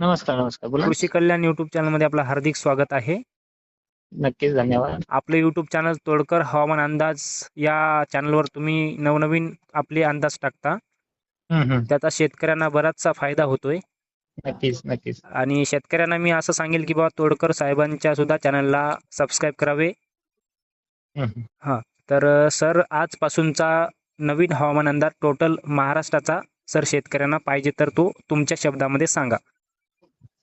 नमस्कार नमस्कार. बोला. कृषी कल्याण युट्यूब चॅनलमध्ये आपलं हार्दिक स्वागत आहे. नक्कीच धन्यवाद. आपलं युट्यूब चॅनल तोडकर हवामान अंदाज या चॅनलवर तुम्ही नवनवीन आपले अंदाज टाकता. त्याचा शेतकऱ्यांना बराचसा फायदा होतोय. नक्कीच नक्कीच. आणि शेतकऱ्यांना मी असं सांगेल की बाबा तोडकर साहेबांच्या सुद्धा चॅनलला सबस्क्राईब करावे. हम्म. तर सर आजपासूनचा नवीन हवामान अंदाज टोटल महाराष्ट्राचा सर शेतकऱ्यांना पाहिजे तर तो तुमच्या शब्दामध्ये सांगा.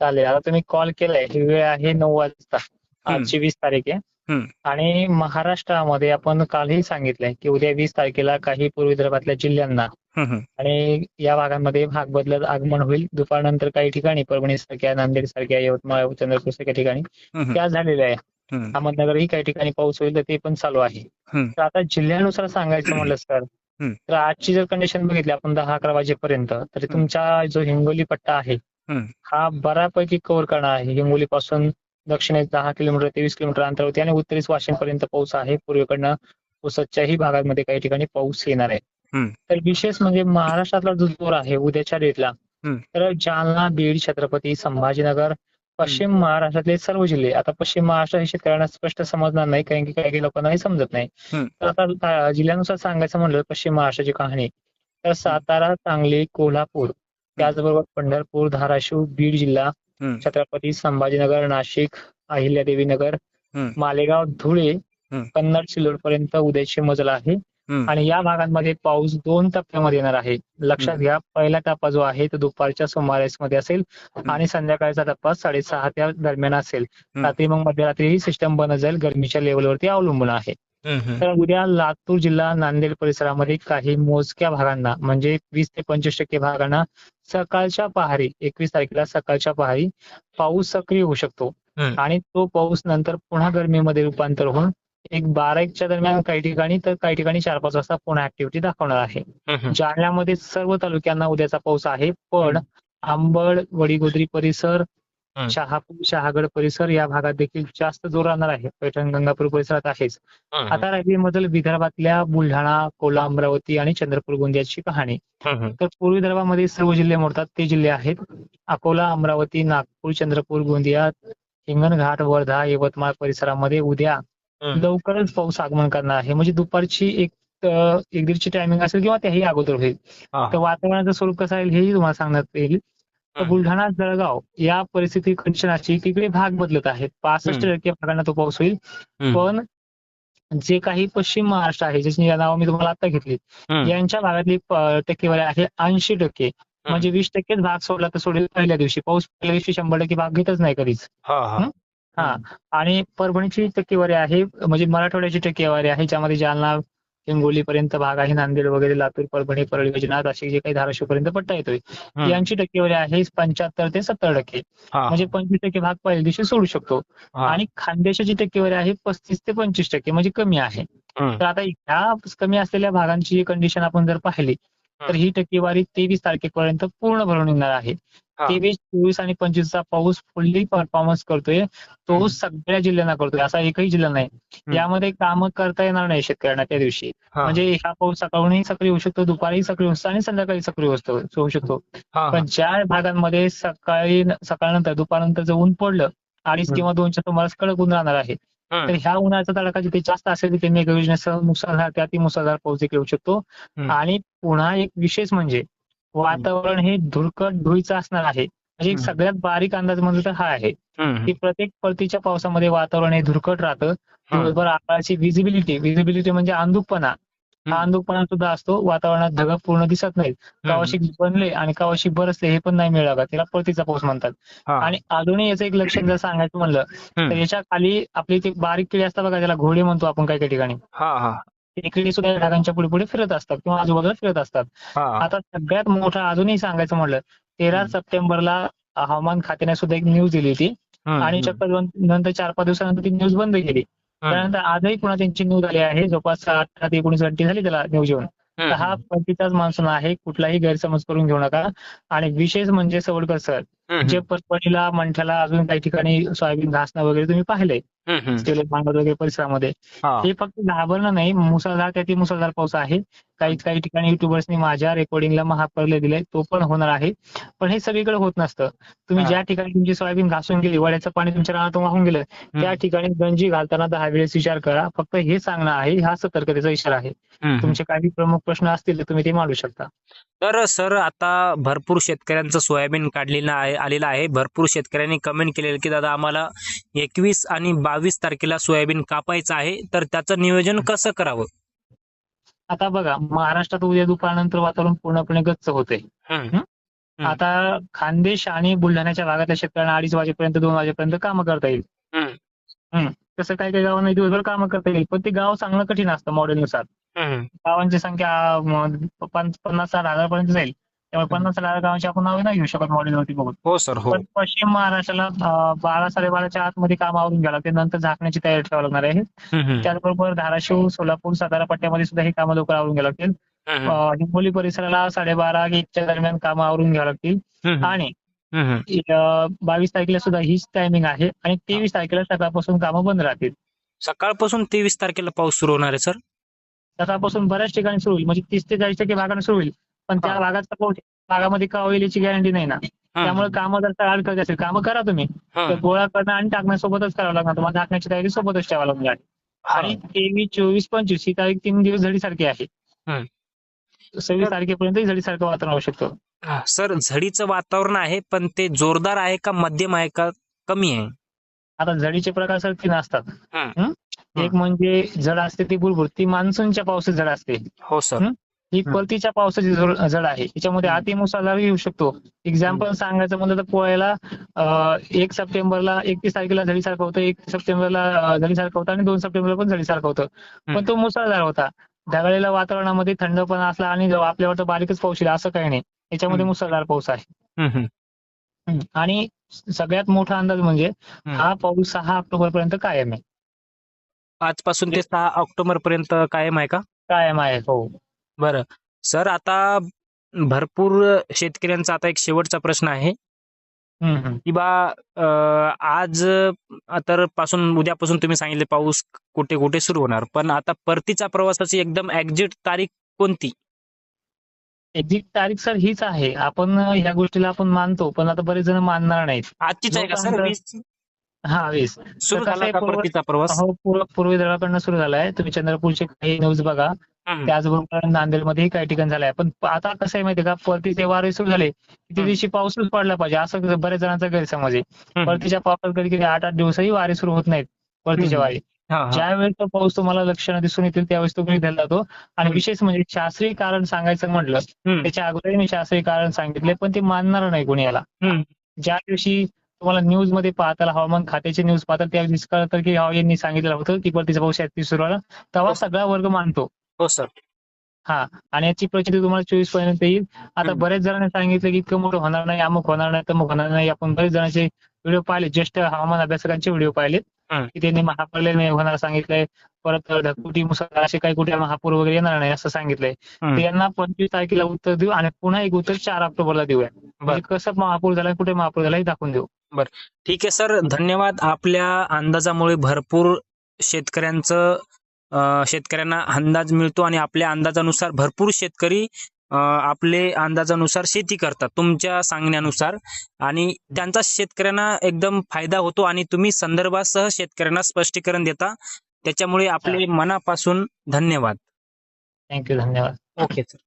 चालेल आता तुम्ही कॉल केलाय ही वेळ आहे नऊ वाजता आजची वीस तारीख आहे. आणि महाराष्ट्रामध्ये आपण कालही सांगितलंय की उद्या वीस तारखेला काही पूर्व विदर्भातल्या जिल्ह्यांना. आणि या भागांमध्ये भाग बदलत आगमन होईल दुपारनंतर काही ठिकाणी परभणी सारख्या नांदेड सारख्या यवतमाळ चंद्रपूर सारख्या ठिकाणी त्या झालेल्या आहे. अहमदनगरही काही ठिकाणी पाऊस होईल तर ते पण चालू आहे. तर आता जिल्ह्यानुसार सांगायचं म्हणलं सर. तर आजची जर कंडिशन बघितली आपण दहा अकरा वाजेपर्यंत तर तुमचा जो हिंगोली पट्टा आहे. हा बऱ्यापैकी कव्हर करणार आहे. हिंगोली पासून दक्षिणेस दहा किलोमीटर तेवीस किलोमीटर अंतरावरती आणि उत्तरेस वाशिम पर्यंत पाऊस आहे. पूर्वेकडनं पुसदच्याही भागांमध्ये काही ठिकाणी पाऊस येणार आहे. तर विशेष म्हणजे महाराष्ट्रातला जो जोर आहे उद्याच्या डेटला. तर जालना बीड छत्रपती संभाजीनगर पश्चिम महाराष्ट्रातले सर्व जिल्हे. आता पश्चिम महाराष्ट्र हे शेतकऱ्यांना स्पष्ट समजणार नाही कारण की काही लोकांना हे समजत नाही. हम्म. तर आता जिल्ह्यानुसार सांगायचं म्हणलं पश्चिम महाराष्ट्राची कहाणी. तर सातारा सांगली कोल्हापूर त्याचबरोबर पंढरपूर धाराशिव बीड जिल्हा. छत्रपती संभाजीनगर नाशिक अहिल्यादेवी नगर. मालेगाव धुळे. कन्नड सिल्लोड पर्यंत उद्याची मजल आहे. आणि या भागांमध्ये पाऊस दोन टप्प्यामध्ये येणार आहे लक्षात घ्या पहिला टप्पा जो आहे तो दुपारच्या सुमारेस मध्ये असेल आणि संध्याकाळचा टप्पा साडेसहा त्या दरम्यान असेल. रात्री मग मध्यरात्री ही सिस्टम बनत जाईल गरमीच्या लेवलवरती अवलंबून आहे. तर उद्या लातूर जिल्हा नांदेड परिसरामध्ये काही मोजक्या भागांना म्हणजे वीस ते पंचवीस टक्के भागांना सकाळच्या पहारी एकवीस तारखेला सकाळच्या पहारी पाऊस सक्रिय होऊ शकतो. आणि तो पाऊस नंतर पुन्हा गरमीमध्ये रूपांतर होऊन एक बारा एकच्या दरम्यान काही ठिकाणी तर काही ठिकाणी चार पाच वाजता पुन्हा ऍक्टिव्हिटी दाखवणार आहे. जालन्यामध्ये सर्व तालुक्यांना उद्याचा पाऊस आहे पण आंबड वडीगोद्री परिसर. शहापूर शहागड परिसर या भागात देखील जास्त जोर राहणार आहे पैठण गंगापूर परिसरात आहेच. आता राहिली मधील विदर्भातल्या बुलढाणा कोल्हा अमरावती आणि चंद्रपूर गोंदियाची कहाणी. तर पूर्व विदर्भामध्ये सर्व जिल्हे मोडतात ते जिल्हे आहेत अकोला अमरावती नागपूर चंद्रपूर गोंदिया हिंगणघाट वर्धा यवतमाळ परिसरामध्ये उद्या. लवकरच पाऊस आगमन करणार आहे म्हणजे दुपारची एक एक दीडची टायमिंग असेल किंवा त्याही अगोदर होईल. तर वातावरणाचं स्वरूप कसं आहे हेही तुम्हाला सांगण्यात येईल तर. बुलढाणा जळगाव या परिस्थिती कंडिशन अशी की इकडे भाग बदलत आहेत पासष्ट टक्के भागांना तो पाऊस होईल. पण जे काही पश्चिम महाराष्ट्र आहे ज्याची नावं मी तुम्हाला आता घेतली. यांच्या भागातली टक्केवारी आहे ऐंशी टक्के. म्हणजे वीस टक्केच भाग सोडला तर सोडेल पहिल्या दिवशी. पाऊस पहिल्या दिवशी शंभर टक्के भाग घेतच नाही कधीच. हा. आणि परभणीची टक्केवारी आहे म्हणजे मराठवाड्याची टक्केवारी आहे ज्यामध्ये जालना हिंगोली पर्यंत भाग आहे नांदेड वगैरे लातूर परभणी परळी वैजनाथ असे जे काही धाराशिव पर्यंत पट्टा येतोय. यांची टक्केवारी आहे पंच्याहत्तर ते सत्तर टक्के. म्हणजे पंचवीस टक्के भाग पहिल्या दिवशी सोडू शकतो. आणि खानदेशाची टक्केवारी आहे पस्तीस ते पंचवीस टक्के म्हणजे कमी आहे. तर आता ह्या कमी असलेल्या भागांची कंडिशन आपण जर पाहिली तर ही टक्केवारी तेवीस तारखेपर्यंत पूर्ण भरून येणार आहे. तेवीस चोवीस आणि पंचवीसचा पाऊस फुल्ली परफॉर्मन्स करतोय तो. सगळ्या जिल्ह्यांना करतोय असा एकही जिल्हा नाही यामध्ये कामं करता येणार नाही शेतकऱ्यांना त्या दिवशी. म्हणजे हा पाऊस सकाळूनही सक्रिय होऊ शकतो दुपारीही सक्रिय होऊ शकतो आणि संध्याकाळी सक्रिय होऊ शकतो- होऊ शकतो पण ज्या भागांमध्ये सकाळी सकाळनंतर दुपारनंतर जर ऊन पडलं अडीच. किंवा दोनच्या सुमारास कडक ऊन राहणार आहे. तर ह्या उन्हाचा तडाखा जिथे जास्त असेल तिथे मेघगर्जनेसह मुसळधार त्या ती मुसळधार पाऊस देखील येऊ शकतो. आणि पुन्हा एक विशेष म्हणजे वातावरण हे धुरकट धुळीचं असणार आहे. म्हणजे. सगळ्यात बारीक अंदाज म्हणजे तर हा आहे. की प्रत्येक परतीच्या पावसामध्ये वातावरण हे धुरकट राहतं. दिवसभर आकाळाची विजिबिलिटी विजिबिलिटी म्हणजे अंधुकपणा. हा. अंधुकपणा सुद्धा असतो वातावरणात ढग पूर्ण दिसत नाहीत कावाशी बनले आणि कावाशी बरसले हे पण नाही मिळाला त्याला परतीचा पाऊस म्हणतात. आणि अजूनही याचं एक लक्षण जर सांगायचं म्हणलं तर. याच्या खाली आपली ती बारीक किडी असतात बघा त्याला घोडे म्हणतो आपण काही काही ठिकाणी हा, हा. ते किडी सुद्धा या ढगांच्या पुढे पुढे फिरत असतात किंवा आजूबाजूला फिरत असतात. आता सगळ्यात मोठा अजूनही सांगायचं म्हणलं तेरा. सप्टेंबरला हवामान खात्याने सुद्धा एक न्यूज दिली होती. आणि चक्क नंतर चार पाच दिवसानंतर ती न्यूज बंद केली. त्यानंतर आजही पुन्हा त्यांची न्यूज आली आहे जवळपास अठरा ते एकोणीस घंटे झाली त्याला न्यूज येऊन तर हा. परतीचाच मान्सून आहे कुठलाही गैरसमज करून घेऊ नका आणि विशेष म्हणजे सवडकर सर. जे परभणीला मंठ्याला अजून काही ठिकाणी सोयाबीन घासणं वगैरे तुम्ही पाहिलंय वगैरे परिसरामध्ये हा. फक्त घाबरणं नाही मुसळधार त्यातील मुसळधार पाऊस आहे. काही काही ठिकाणी युट्यूबर्सनी माझ्या रेकॉर्डिंगला महापर्ले दिले तो पण होणार आहे. पण हे सगळीकडे होत नसतं. तुम्ही. ज्या ठिकाणी तुमची सोयाबीन घासून गेली वड्याचं पाणी तुमच्या रानातून वाहून गेलं त्या ठिकाणी गंजी घालताना दहा वेळेस विचार करा. फक्त हे सांगणं आहे हा सतर्कतेचा इशारा आहे. तुमचे काही प्रमुख प्रश्न असतील तर तुम्ही ते मांडू शकता. तर सर आता भरपूर शेतकऱ्यांचं सोयाबीन काढलेलं आहे आलेलं आहे. भरपूर शेतकऱ्यांनी कमेंट केलेलं की दादा आम्हाला एकवीस आणि बावीस तारखेला सोयाबीन कापायचं आहे तर त्याचं नियोजन कसं करावं? आता बघा महाराष्ट्रात उद्या दुपारनंतर वातावरण पूर्णपणे गच्च होते. आता खानदेश आणि बुलढाण्याच्या भागातल्या शेतकऱ्यांना अडीच वाजेपर्यंत दोन वाजेपर्यंत कामं करता येईल. तसं काही काही गावांना दिवसभर कामं करता येईल पण ते गाव चांगलं कठीण असतं मॉडेलनुसार. गावांची संख्या पन्नास साठ हजार पर्यंत जाईल. त्यामुळे पन्नास हजार गावांची आपण नावे नाही घेऊ शकत मॉडेलवरती बघून. हो सर हो. पण पश्चिम महाराष्ट्राला बारा साडेबाराच्या आतमध्ये काम आवरून घ्यावं लागते. नंतर झाकण्याची तयारी ठेवावी लागणार आहे. त्याचबरोबर धाराशिव सोलापूर सातारा पट्ट्यामध्ये सुद्धा ही कामं लवकर आवरून घ्यावी लागतील. हिंगोली परिसराला साडेबारा एकच्या दरम्यान कामं आवरून घ्यावी लागतील. आणि. बावीस तारखेला सुद्धा हीच टायमिंग आहे आणि तेवीस तारखेला सकाळपासून कामं बंद राहतील. सकाळपासून तेवीस तारखेला पाऊस सुरू होणार आहे सर? सकाळपासून बऱ्याच ठिकाणी सुरू होईल. म्हणजे तीस ते चाळीस टक्के भागाने सुरू होईल. पण त्या. भागाचा पाऊस भागामध्ये का होईल याची गॅरंटी नाही ना? त्यामुळे कामं जर करायची असेल कामं करा तुम्ही. तर गोळा करणं आणि टाकण्यासोबतच करावं लागणार. तुम्हाला टाकण्याची तयारी सोबतच ठेवावी लागणार. आणि तेवीस चोवीस पंचवीस ही तारीख तीन दिवस झडीसारखी आहे. सव्वीस तारखेपर्यंत झडीसारखं वातावरण होऊ शकतं. सर झडीचं वातावरण आहे पण ते जोरदार आहे का मध्यम आहे का कमी आहे? आता झडीचे प्रकार सर तीन असतात? एक म्हणजे जड असते ती बुलबुल ती मान्सूनच्या पावसाची जड असते. हो सर. ही. परतीच्या पावसाची जड आहे याच्यामध्ये. अतिमुसळधार येऊ शकतो एक्झाम्पल सांगायचं म्हणलं तर पोळ्याला एक सप्टेंबरला एकतीस तारखेला झडीसारखं होतं एक सप्टेंबरला झडीसारखं होतं आणि दोन सप्टेंबरला पण झडीसारखं होतं हं. पण तो मुसळधार होता ढगाळलेल्या वातावरणामध्ये थंडपणा असला आणि आपल्यावर तर बारीकच पाऊस येईल असं काही नाही याच्यामध्ये. मुसळधार पाऊस आहे. आणि सगळ्यात मोठा अंदाज म्हणजे हं. हा पाऊस सहा ऑक्टोबर पर्यंत कायम आहे आजपासून ते सहा ऑक्टोबर पर्यंत कायम आहे का कायम आहे हो बरं. सर आता भरपूर शेतकऱ्यांचा आता एक शेवटचा प्रश्न आहे. हं, हं. की बा अं, आज अं, तर पासून उद्यापासून तुम्ही सांगितले पाऊस कुठे कुठे सुरू होणार. पण आता परतीचा प्रवासाची एकदम एक्झिट तारीख कोणती? एक्झिट तारीख सर हीच आहे. आपण ह्या गोष्टीला आपण मानतो पण आता बरेच जण मानणार नाहीत. आजचीच आहे का सर लोकांचं- हा वीस. सुरू कसं झाला आहे, का पूर्व- परतीचा प्रवास? हो पूर्व पूर्वी दलाकडनं सुरू झालाय तुम्ही चंद्रपूरचे काही न्यूज बघा. त्याचबरोबर नांदेडमध्येही काही ठिकाण झालाय पण आता कसं आहे माहितीये का परतीचे वारे सुरू झाले त्या दिवशी पाऊसच पडला पाहिजे असं बऱ्याच जणांचा गैरसमज आहे. परतीच्या पावसात कधी कधी आठ आठ दिवसही वारे सुरू होत नाहीत परतीच्या. वारे हा, हा. ज्यावेळेस तो पाऊस तुम्हाला लक्षणं दिसून येतील त्यावेळेस तो धरला जातो आणि. विशेष म्हणजे शास्त्रीय कारण सांगायचं म्हटलं. त्याच्या अगोदर मी शास्त्रीय कारण सांगितले पण ते मानणार नाही कोणी याला. ज्या दिवशी तुम्हाला न्यूजमध्ये पाहताल हवामान खात्याची न्यूज पाहताल त्या दिवशी कळतं की हा यांनी सांगितलं होतं की परतीचा पाऊस सुरू झाला तेव्हा हो. सगळा वर्ग मानतो हो सर हा आणि याची प्रचिती तुम्हाला चोवीसपर्यंत येईल. आता. बरेच जणांनी सांगितलं की इतकं मोठं होणार नाही अमुक होणार नाही तमुक होणार नाही. आपण बरेच जणांचे व्हिडिओ पाहिले ज्येष्ठ हवामान अभ्यासकांचे व्हिडिओ पाहिले हम्म. की त्यांनी नाही होणार सांगितलंय परत ढगफुटी मुसळधार असे काही कुठे महापूर वगैरे येणार नाही असं सांगितलंय. हम्म. तर यांना पंचवीस तारखेला उत्तर देऊ आणि पुन्हा एक उत्तर चार ऑक्टोबरला देऊया. म्हणजे कसं महापूर झाला कुठे महापूर झाला हे दाखवून देऊ. ठीक आहे सर धन्यवाद. आपल्या अंदाजामुळे भरपूर शेतकऱ्यांचं शेतकऱ्यांना अंदाज मिळतो आणि आपल्या अंदाजानुसार भरपूर शेतकरी आपले अंदाजानुसार शेती करतात तुमच्या सांगण्यानुसार. आणि त्यांचा शेतकऱ्यांना एकदम फायदा होतो आणि तुम्ही संदर्भासह शेतकऱ्यांना स्पष्टीकरण देता. त्याच्यामुळे आपले मनापासून धन्यवाद. थँक्यू धन्यवाद. Okay sir